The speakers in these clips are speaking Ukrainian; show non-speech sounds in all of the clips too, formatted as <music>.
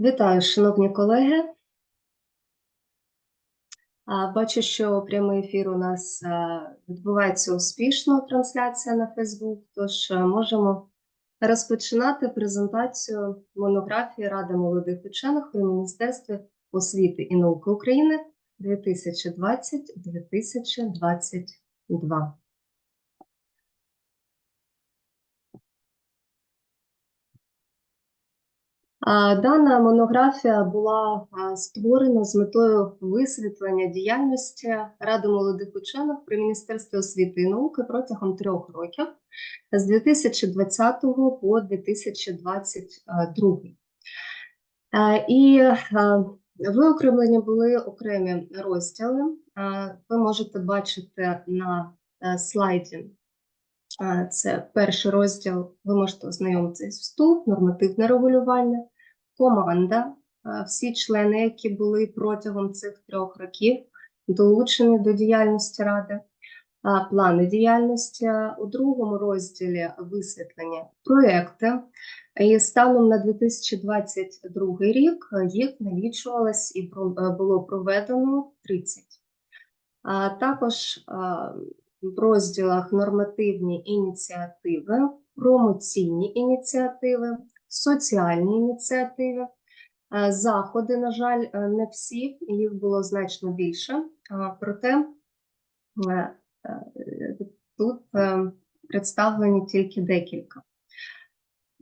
Вітаю, шановні колеги. Бачу, що прямий ефір у нас відбувається успішно, трансляція на Facebook, тож можемо розпочинати презентацію монографії Ради молодих учених при Міністерстві освіти і науки України 2020-2022. Дана монографія була створена з метою висвітлення діяльності Ради молодих учених при Міністерстві освіти і науки протягом трьох років з 2020 по 2022. Е, І виокремлені були окремі розділи. Ви можете бачити на е, слайді. Це перший розділ. Ви можете ознайомитись вступ, нормативне регулювання, команда, е, всі члени, які були протягом цих трьох років долучені до діяльності ради, плани діяльності у другому розділі висвітлення проекти. І станом на 2022 рік е, їх налічувалось і е, було проведено 30. А також в розділах нормативні ініціативи, промоційні ініціативи, соціальні ініціативи, е, заходи, на жаль, е, не всі, їх було значно більше. Проте е, е, тут представлені тільки декілька.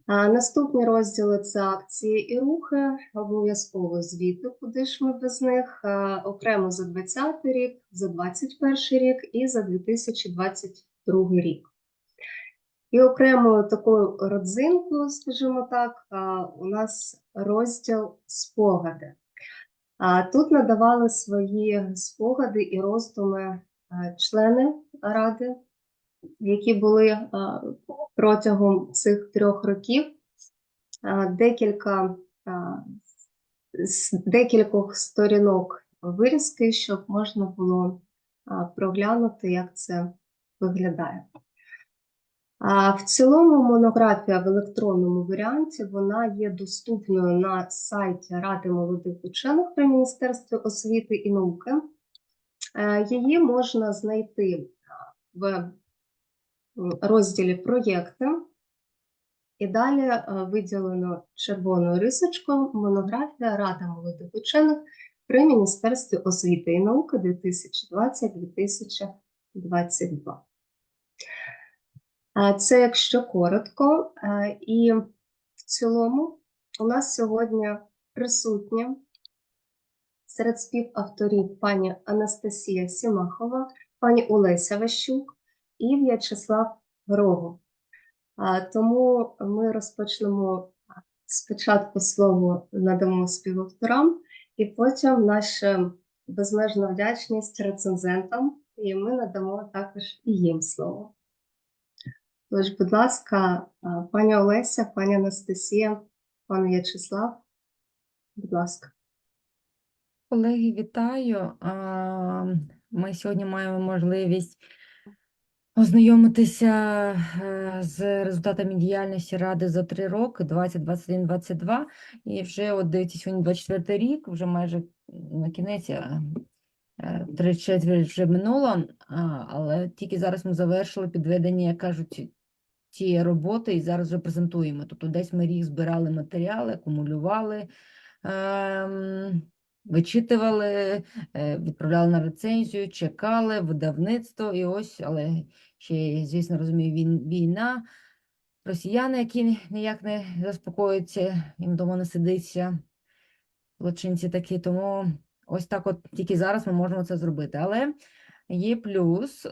Наступні розділи це акції і рухи, обов'язково звіти, куди ж ми без них, окремо за 2020 рік, за 2021 рік і за 2022 рік. І окремою такою родзинкою, скажімо так, у нас розділ спогади. Тут надавали свої спогади і роздуми члени ради, які були протягом цих трьох років. Декілька з декількох сторінок вирізки, щоб можна було проглянути, як це виглядає. А в цілому монографія в електронному варіанті вона є доступною на сайті Ради молодих учених при Міністерстві освіти і науки. Е, Її можна знайти е, в розділі проєкти. І далі е, виділено червоною рисочкою монографія Рада молодих учених при Міністерстві освіти і науки 2020-2022. Це якщо коротко. І в цілому у нас сьогодні присутня серед співавторів пані Анастасія Сімахова, пані Олеся Ващук і В'ячеслав Грогов. Тому ми розпочнемо спочатку слово надамо співавторам, і потім наша безмежна вдячність рецензентам, і ми надамо також і їм слово. Тож, будь ласка, пані Олеся, пані Анастасія, пан В'ячеслав, будь ласка. Колеги, вітаю. Ми сьогодні маємо можливість ознайомитися е, з результатами діяльності Ради за три роки, 20, 21, 22. І вже от дивіться, сьогодні 24 рік, вже майже на кінець, е, три четверть вже минуло, але тільки зараз ми завершили підведення, як кажуть, цієї роботи і зараз вже презентуємо. Тобто десь ми рік збирали матеріали, акумулювали. ем, Вичитували, е, відправляли на рецензію, чекали, видавництво, і ось, але ще, звісно, розумію, він, війна, росіяни, які ніяк не заспокоюються, їм вдома не сидиться, злочинці такі, тому ось так от тільки зараз ми можемо це зробити. Але є плюс,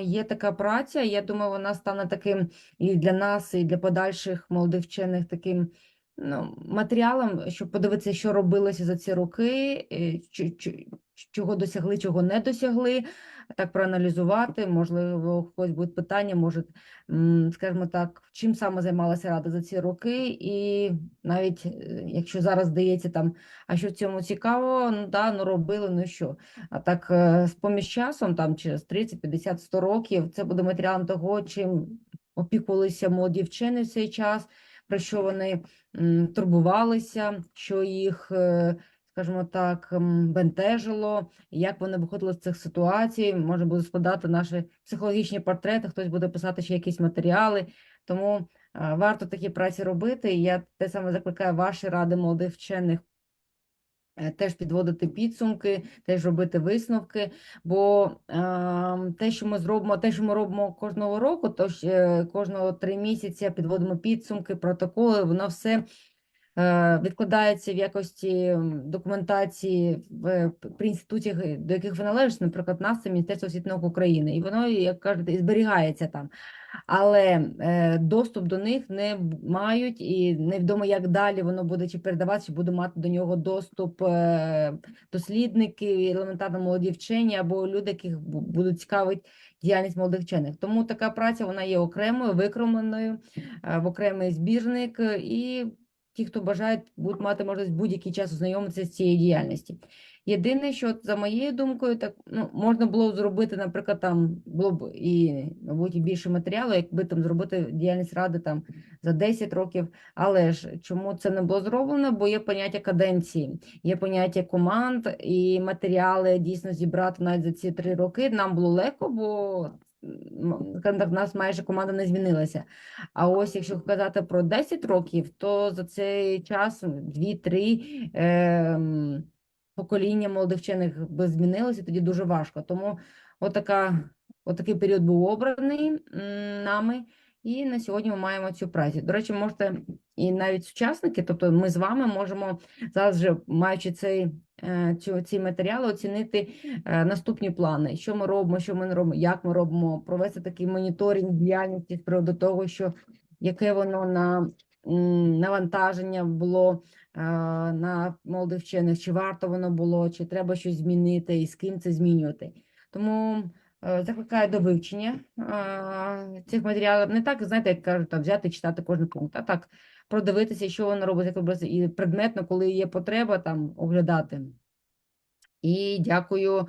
є така праця, я думаю, вона стане таким і для нас, і для подальших молодих вчених таким ну, матеріалом, щоб подивитися, що робилося за ці роки, е, чо- чо- чого досягли, чого не досягли, так проаналізувати. Можливо, когось будуть питання, може, скажімо так, чим саме займалася Рада за ці роки, і навіть е, якщо зараз здається там, а що в цьому цікаво, ну да, ну робили, ну що. А так, е, з поміж часом, там через 30, 50, 100 років, це буде матеріалом того, чим опікувалися молоді вчені в цей час про що вони турбувалися, що їх, е, скажімо так, бентежило, як вони виходили з цих ситуацій. Можна буде складати наші психологічні портрети, хтось буде писати ще якісь матеріали. Тому е, варто такі праці робити. Я те саме закликаю ваші ради молодих вчених е, теж підводити підсумки, теж робити висновки. Бо е, те, що ми зробимо, те, що ми робимо кожного року, то е, кожного три місяці підводимо підсумки, протоколи, воно все. Е, Відкладається в якості документації в при інститутах, е, до яких ви належите, наприклад, нас це Міністерство освіти і науки України, і воно, як кажуть, і зберігається там. Але е, доступ до них не мають, і невідомо, як далі воно буде чи передаватися, чи буде мати до нього доступ е, дослідники, елементарно молоді вчені або люди, яких будуть цікавить діяльність молодих вчених. Тому така праця вона є окремою, викромленою е, в окремий збірник, е, і ті, хто бажають, будуть мати можливість будь-який час ознайомитися з цією діяльністю. Єдине, що за моєю думкою, так ну можна було зробити, наприклад, там було б і, мабуть, і більше матеріалу, якби там зробити діяльність ради там за 10 років. Але ж чому це не було зроблено? Бо є поняття каденції, є поняття команд і матеріали дійсно зібрати навіть за ці три роки. Нам було легко, бо в нас майже команда не змінилася. А ось якщо казати про 10 років, то за цей час 2-3 ем, покоління молодих вчених би змінилося, тоді дуже важко. Тому отака, отакий період був обраний нами, і на сьогодні ми маємо цю працю. До речі, можете і навіть учасники, тобто ми з вами можемо зараз вже маючи цей, е, цю, ці матеріали, оцінити е, наступні плани, що ми робимо, що ми не робимо, як ми робимо, провести такий моніторинг діяльності з приводу того, що яке воно на навантаження було е, на молодих вчених, чи варто воно було, чи треба щось змінити, і з ким це змінювати. Тому е, закликаю до вивчення е, цих матеріалів. Не так, знаєте, як кажуть, там, взяти читати кожен пункт, а так продивитися, що воно робить, як робиться, і предметно, коли є потреба, там оглядати. І дякую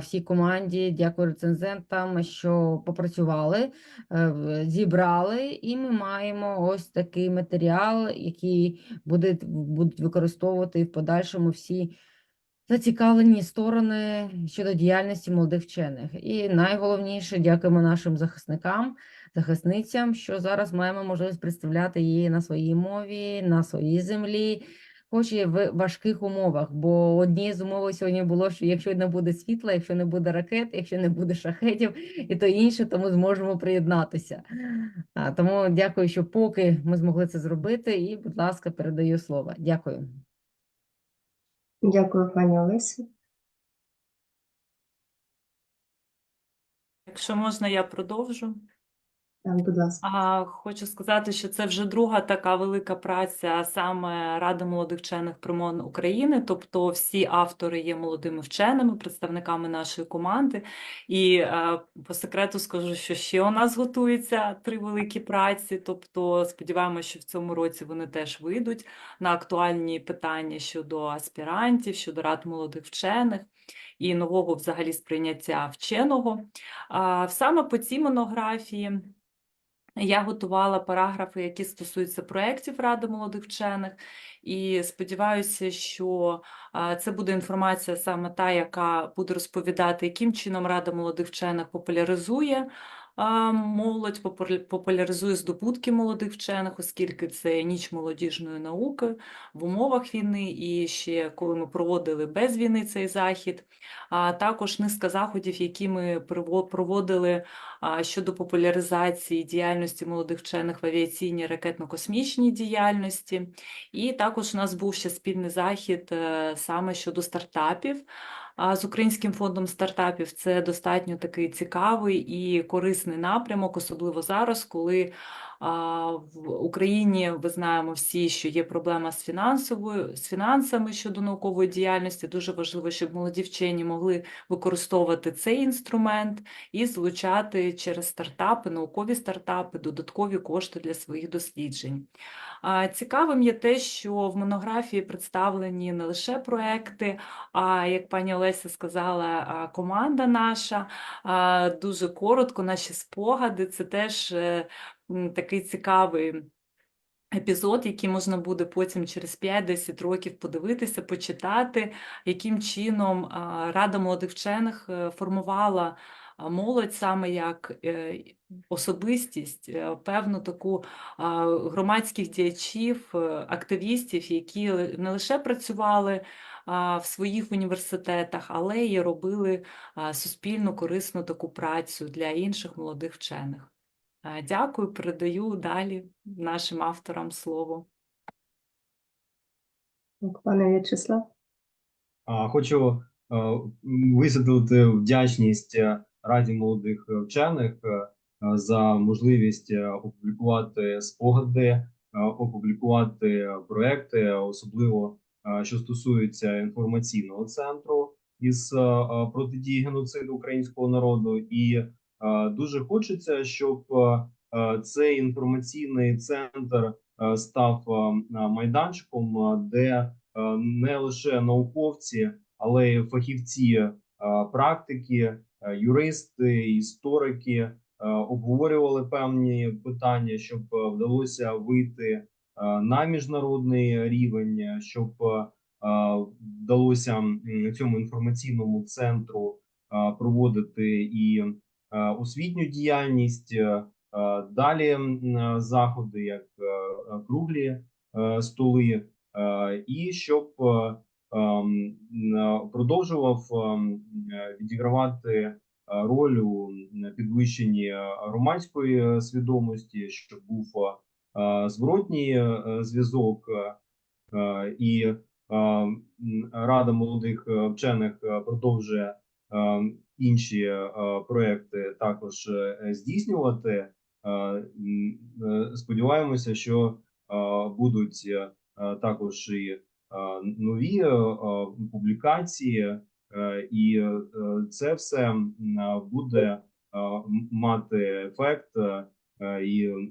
всій команді, дякую рецензентам, що попрацювали, е, зібрали, і ми маємо ось такий матеріал, який буде, будуть використовувати в подальшому всі зацікавлені сторони щодо діяльності молодих вчених. І найголовніше, дякуємо нашим захисникам, захисницям, що зараз маємо можливість представляти її на своїй мові, на своїй землі хоч і в важких умовах, бо однією з умов сьогодні було, що якщо не буде світла, якщо не буде ракет, якщо не буде шахетів і то інше, то ми зможемо приєднатися. А, тому дякую, що поки ми змогли це зробити, і, будь ласка, передаю слово. Дякую. Дякую, пані Олесі. Якщо можна, я продовжу. Так, будь ласка. А, хочу сказати, що це вже друга така велика праця саме Ради молодих вчених при МОН України. Тобто всі автори є молодими вченими, представниками нашої команди. І е, по секрету скажу, що ще у нас готується три великі праці. Тобто сподіваємося, що в цьому році вони теж вийдуть на актуальні питання щодо аспірантів, щодо рад молодих вчених. І нового взагалі сприйняття вченого. А, саме по цій монографії я готувала параграфи, які стосуються проєктів Ради молодих вчених, і сподіваюся, що це буде інформація саме та, яка буде розповідати, яким чином Рада молодих вчених популяризує молодь, популя- популяризує здобутки молодих вчених, оскільки це ніч молодіжної науки в умовах війни, і ще коли ми проводили без війни цей захід, а також низка заходів, які ми проводили щодо популяризації діяльності молодих вчених в авіаційній ракетно-космічній діяльності. І також у нас був ще спільний захід е, саме щодо стартапів. А З Українським фондом стартапів це достатньо такий цікавий і корисний напрямок, особливо зараз, коли в Україні ви знаємо всі, що є проблема з фінансовою з фінансами щодо наукової діяльності. Дуже важливо, щоб молоді вчені могли використовувати цей інструмент і залучати через стартапи, наукові стартапи, додаткові кошти для своїх досліджень. Цікавим є те, що в монографії представлені не лише проекти, а як пані Олеся сказала, команда наша. Дуже коротко, наші спогади. Це теж е, такий цікавий епізод, який можна буде потім через 5-10 років подивитися, почитати, яким чином Рада молодих вчених е, формувала молодь саме як е, особистість, е, певну таку громадських діячів, активістів, які не лише працювали в своїх університетах, але й робили а, суспільну корисну таку працю для інших молодих вчених. Дякую, передаю далі нашим авторам слово. Пане В'ячеслав. Хочу е, висвітлити вдячність е, Раді молодих вчених е, за можливість опублікувати спогади, опублікувати проекти, особливо що стосується інформаційного центру із протидії геноциду українського народу. І дуже хочеться, щоб е, е, цей інформаційний центр е, став е, майданчиком, е, де е, не лише науковці, але й фахівці е, практики, е, юристи, історики е, обговорювали певні питання, щоб е, вдалося вийти е, на міжнародний рівень, е, щоб е, е, вдалося цьому інформаційному центру е, проводити і е, освітню діяльність. е, е, Далі е, заходи, як е, е, круглі е, столи, е, і щоб е, е, продовжував е, відігравати е, роль у підвищенні е, громадської е, свідомості, щоб був е, зворотній е, зв'язок, е, е, і е, Рада молодих е, вчених е, продовжує е, інші е, проекти також е, здійснювати. Е, е, Сподіваємося, що е, будуть е, також і е, нові е, е, публікації, е, і е, це все е, буде е, мати ефект. е, е, І е,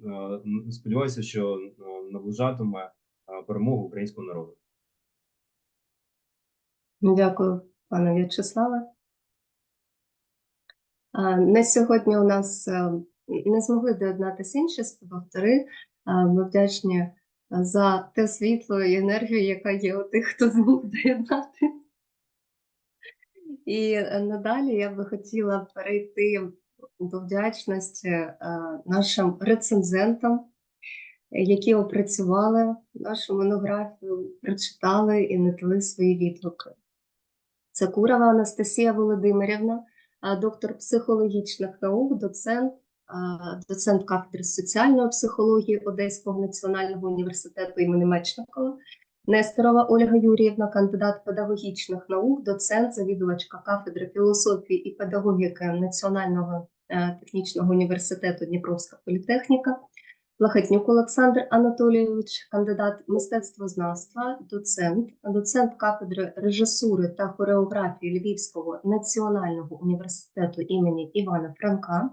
сподіваюся, що е, наближатиме е, перемогу українського народу. Дякую, пане В'ячеславе. А, На сьогодні у нас е, не змогли доєднатися інші співавтори. Ми вдячні е, за те світло і енергію, яка є у тих, хто зміг доєднати. І е, надалі я би хотіла перейти до вдячності е, нашим рецензентам, які опрацювали нашу монографію, прочитали і надали свої відгуки. Це Курова Анастасія Володимирівна, доктор психологічних наук, доцент, доцент кафедри соціальної психології Одеського національного університету імені Мечникова, Нестерова Ольга Юріївна, кандидат педагогічних наук, доцент, завідувачка кафедри філософії і педагогіки Національного е, технічного університету Дніпровська політехніка, Лахатнюк Олександр Анатолійович, кандидат мистецтвознавства, доцент, доцент кафедри режисури та хореографії Львівського національного університету імені Івана Франка,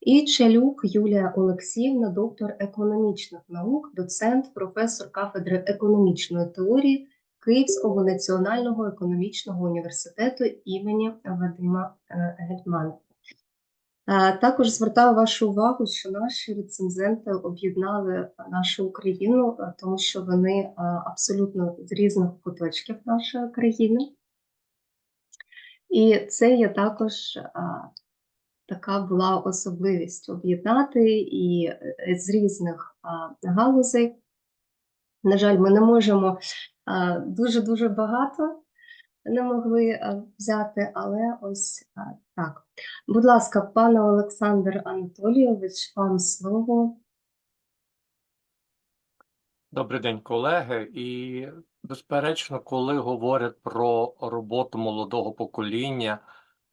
і Челюк Юлія Олексіївна, доктор економічних наук, доцент, професор кафедри економічної теорії Київського національного економічного університету імені Вадима е, Гетьмана. Також звертаю вашу увагу, що наші рецензенти об'єднали нашу Україну, е, тому що вони е, абсолютно з різних куточків нашої країни. І це є також е, така була особливість об'єднати і з різних галузей. На жаль, ми не можемо е, дуже-дуже багато не могли е, взяти, але ось е, так. Будь ласка, пане Олександр Анатолійович, вам слово. Добрий день, колеги. І, безперечно, коли говорять про роботу молодого покоління,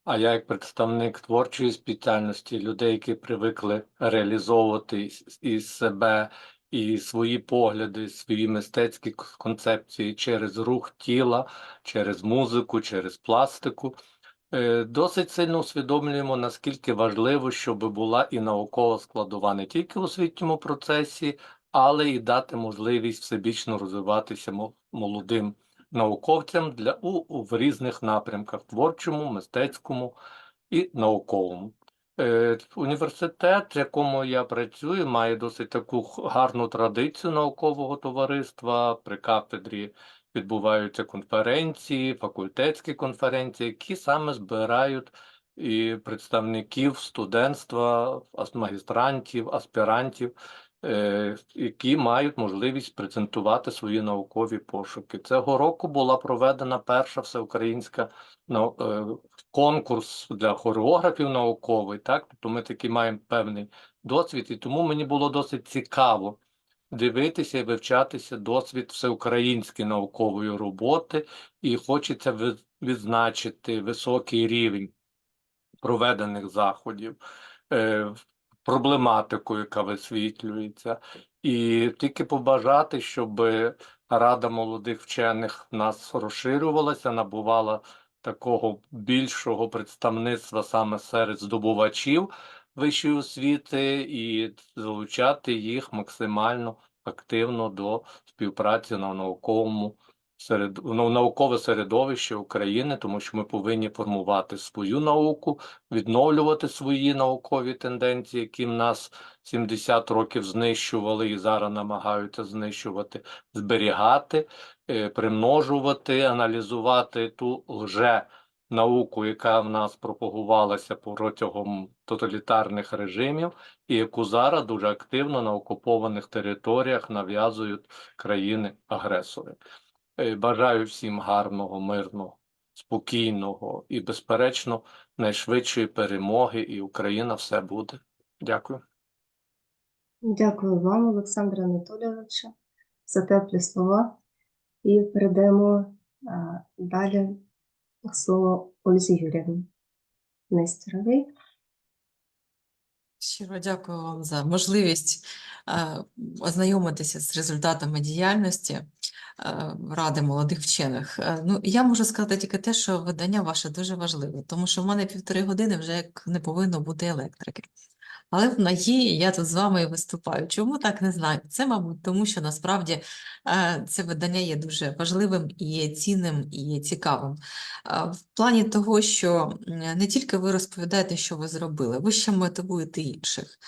а я як представник творчої спеціальності, людей, які привикли реалізовувати із- себе і свої погляди, свої мистецькі концепції через рух тіла, через музику, через пластику, е, досить сильно усвідомлюємо, наскільки важливо, щоб була і наукова складова не тільки в освітньому процесі, але і дати можливість всебічно розвиватися молодим науковцям для у, у в різних напрямках творчому, мистецькому і науковому. Е, Університет, в якому я працюю, має досить таку гарну традицію наукового товариства. При кафедрі відбуваються конференції, факультетські конференції, які саме збирають і представників студентства, магістрантів, аспірантів, е, які мають можливість презентувати свої наукові пошуки. Цього року була проведена перша всеукраїнська е, конкурс для хореографів науковий, так? Тобто ми такий маємо певний досвід, і тому мені було досить цікаво дивитися і вивчатися досвід всеукраїнської наукової роботи, і хочеться відзначити високий рівень проведених заходів, е, проблематику, яка висвітлюється, і тільки побажати, щоб Рада молодих вчених в нас розширювалася, набувала такого більшого представництва саме серед здобувачів вищої освіти і залучати їх максимально активно до співпраці на науковому серед ну, наукове середовище України, тому що ми повинні формувати свою науку, відновлювати свої наукові тенденції, які нас 70 років знищували і зараз намагаються знищувати, зберігати, примножувати, аналізувати ту лже науку, яка в нас пропагувалася протягом тоталітарних режимів, і яку зараз дуже активно на окупованих територіях нав'язують країни-агресори. Е, Бажаю всім гарного, мирного, спокійного і, безперечно, найшвидшої перемоги, і Україна все буде. Дякую. Дякую вам, Олександре Анатолійовичу, за теплі слова. І передаємо далі слово Ользі Юрівні Нестеровій. Щиро дякую вам за можливість ознайомитися з результатами діяльності Ради молодих вчених. Ну, я можу сказати тільки те, що видання ваше дуже важливе, тому що в мене півтори години вже як не повинно бути електрики. Але вона є, і я тут з вами і виступаю. Чому так не знаю? Це, мабуть, тому що насправді е, це видання є дуже важливим і цінним і цікавим. Е, В плані того, що не тільки ви розповідаєте, що ви зробили, ви ще мотивуєте інших.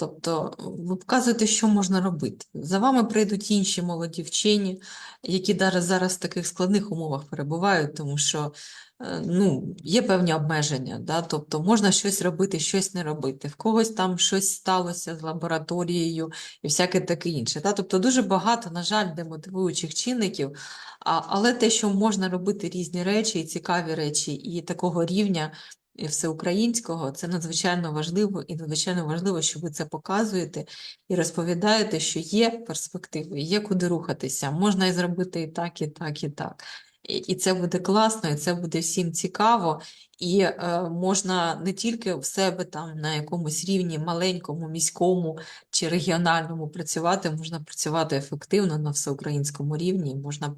Тобто ви показуєте, що можна робити. За вами прийдуть інші молоді вчені, які зараз в таких складних умовах перебувають, тому що е, ну, є певні обмеження, да? Тобто можна щось робити, щось не робити. В когось там щось сталося з лабораторією і всяке таке інше. Да? Тобто дуже багато, на жаль, демотивуючих чинників, але те, що можна робити різні речі, і цікаві речі, і такого рівня і всеукраїнського, це надзвичайно важливо, і надзвичайно важливо, що ви це показуєте і розповідаєте, що є перспективи, є куди рухатися, можна і зробити і так, і так, і так. І, це буде класно, і це буде всім цікаво, і е, можна не тільки в себе там на якомусь рівні маленькому, міському чи регіональному працювати, можна працювати ефективно на всеукраїнському рівні, можна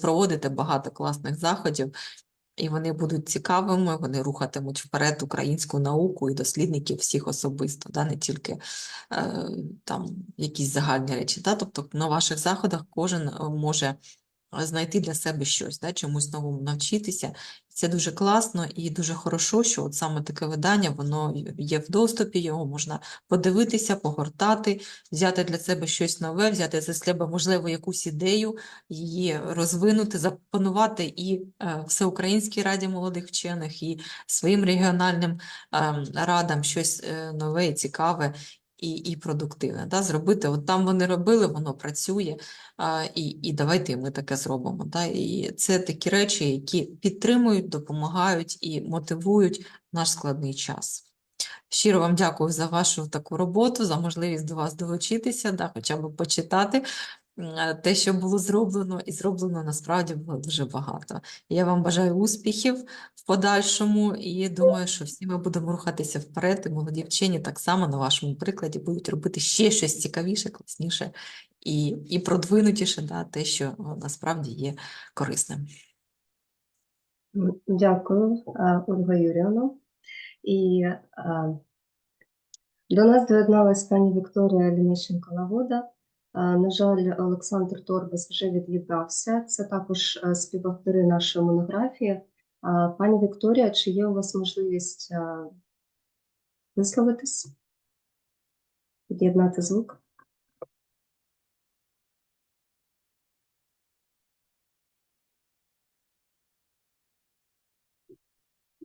проводити багато класних заходів, і вони будуть цікавими, вони рухатимуть вперед українську науку і дослідників всіх особисто, да, не тільки е, там якісь загальні речі. Да? Тобто на ваших заходах кожен е, може знайти для себе щось, да, чомусь новому навчитися. Це дуже класно і дуже хорошо, що от саме таке видання, воно є в доступі, його можна подивитися, погортати, взяти для себе щось нове, взяти для себе, можливо, якусь ідею, її розвинути, запропонувати і е, Всеукраїнській раді молодих вчених, і своїм регіональним е, радам щось е, нове і цікаве. І, і продуктивне, да, зробити, от там вони робили, воно працює, а, і, і давайте ми таке зробимо. Да? І це такі речі, які підтримують, допомагають і мотивують наш складний час. Щиро вам дякую за вашу таку роботу, за можливість до вас долучитися, да, хоча б почитати те, що було зроблено, і зроблено насправді було дуже багато. Я вам бажаю успіхів в подальшому і думаю, що всі ми будемо рухатися вперед, і молоді вчені так само на вашому прикладі будуть робити ще щось цікавіше, класніше і, і продвинутіше, да, те, що насправді є корисним. Дякую, Ольга Юріївна. І а, до нас доєдналась пані Вікторія Лінищенко-Лагода. А, На жаль, Олександр Торбас вже від'єднався. Це також співавтори нашої монографії. Пані Вікторія, чи є у вас можливість висловитись? Під'єднати звук?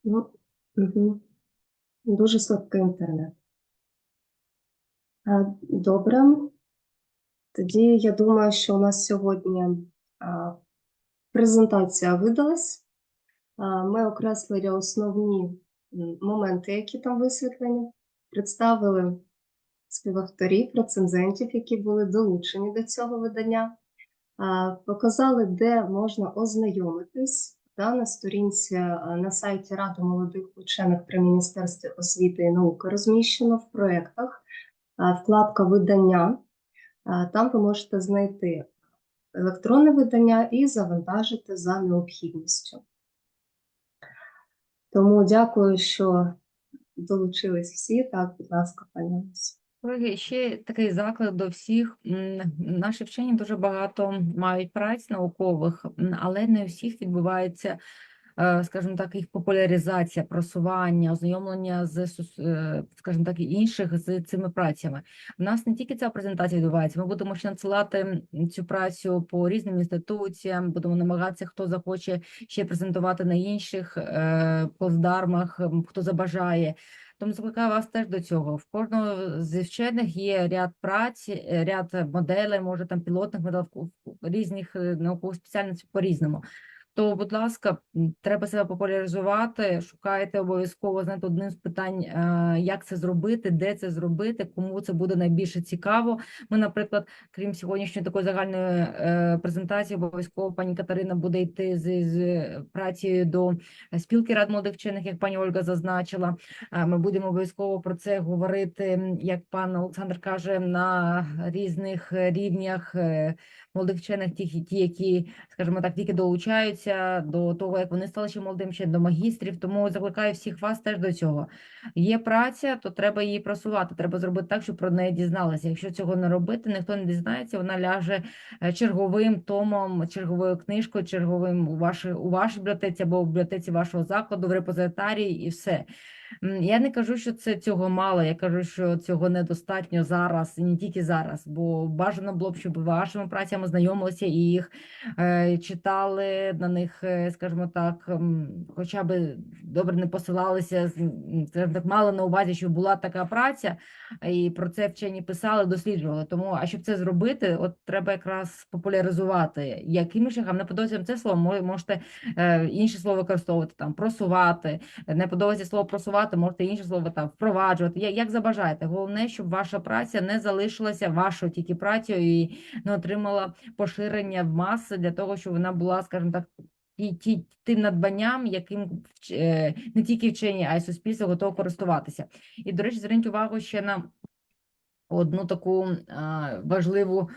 Ну, угу. Дуже слабкий інтернет. Добре. Тоді я думаю, що у нас сьогодні презентація видалась. Ми окреслили основні моменти, які там висвітлені, представили співавторів, рецензентів, які були долучені до цього видання, показали, де можна ознайомитись. Да, на сторінці на сайті Ради молодих учених при Міністерстві освіти і науки розміщено в проєктах вкладка видання. Там ви можете знайти електронне видання і завантажити за необхідністю. Тому дякую, що долучились всі. Так, будь ласка, пані. Колеги, ще такий заклик до всіх. Наші вчені дуже багато мають праць наукових, але не у всіх відбувається, скажімо так, їх популяризація, просування, ознайомлення з, е, скажімо так, і інших з цими працями. У нас не тільки ця презентація відбувається, ми будемо ще надсилати цю працю по різним інституціям, будемо намагатися, хто захоче ще презентувати на інших е, плацдармах, хто забажає. Тому закликаю вас теж до цього. В кожного з вчених є ряд праць, е, ряд моделей, може там пілотних моделей різних е, наукових спеціальностей по-різному. То, будь ласка, треба себе популяризувати, шукайте обов'язково знаєте, одним з питань, е, як це зробити, де це зробити, кому це буде найбільше цікаво. Ми, наприклад, крім сьогоднішньої такої загальної е, презентації, обов'язково пані Катерина буде йти з, з працею до спілки рад молодих вчених, як пані Ольга зазначила. Е, Ми будемо обов'язково про це говорити, як пан Олександр каже, на різних рівнях молодих вчених, ті, ті, які, скажімо так, тільки долучаються до того, як вони стали ще молодим ще до магістрів. Тому закликаю всіх вас теж до цього. Є праця, то треба її просувати. Треба зробити так, щоб про неї дізналися. Якщо цього не робити, ніхто не дізнається, вона ляже е, черговим томом, черговою книжкою, черговим у вашій у вашій бібліотеці або в бібліотеці вашого закладу, в репозитарії і все. Я не кажу, що це цього мало. Я кажу, що цього недостатньо зараз і не тільки зараз, бо бажано було б, щоб вашими працями знайомилися і їх е, читали на них, е, скажімо так, хоча б добре не посилалися, так, мали на увазі, що була така праця, і про це вчені писали, досліджували. Тому, а щоб це зробити, от треба якраз популяризувати. Якими шляхами не подобається це слово, можете е, інше слово використовувати там, просувати не подобається слово просувати, можете інше слово там впроваджувати. Як, забажаєте. Головне, щоб ваша праця не залишилася вашою тільки працею і не отримала поширення в маси для того, щоб вона була, скажімо так. І ті, тим надбанням, яким е, не тільки вчені, а й суспільство готово користуватися. І, до речі, зверніть увагу ще на одну таку важливу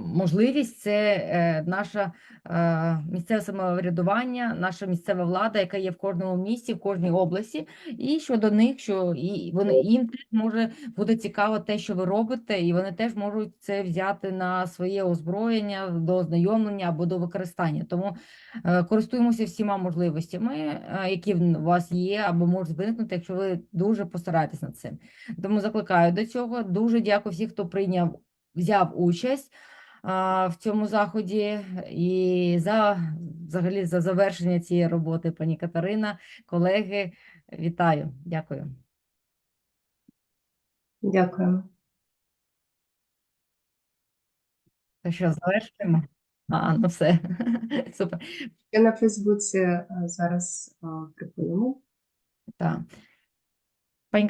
можливість це е, наша е, місцеве самоврядування, наша місцева влада, яка є в кожному місті, в кожній області, і щодо них, що і вони їм теж може бути цікаво те, що ви робите, і вони теж можуть це взяти на своє озброєння до ознайомлення або до використання. Тому е, користуємося всіма можливостями, е, які в- у вас є, або можуть виникнути, якщо ви дуже постараєтесь над цим. Тому закликаю до цього. Дуже дякую всім, хто прийняв, взяв участь а, в цьому заході і за взагалі за завершення цієї роботи, пані Катерина, колеги, вітаю, дякую. Дякуємо. То що, завершуємо? А, ну все, <laughs> супер. Я на Фейсбуці е, зараз е, припинимо. Так. Пані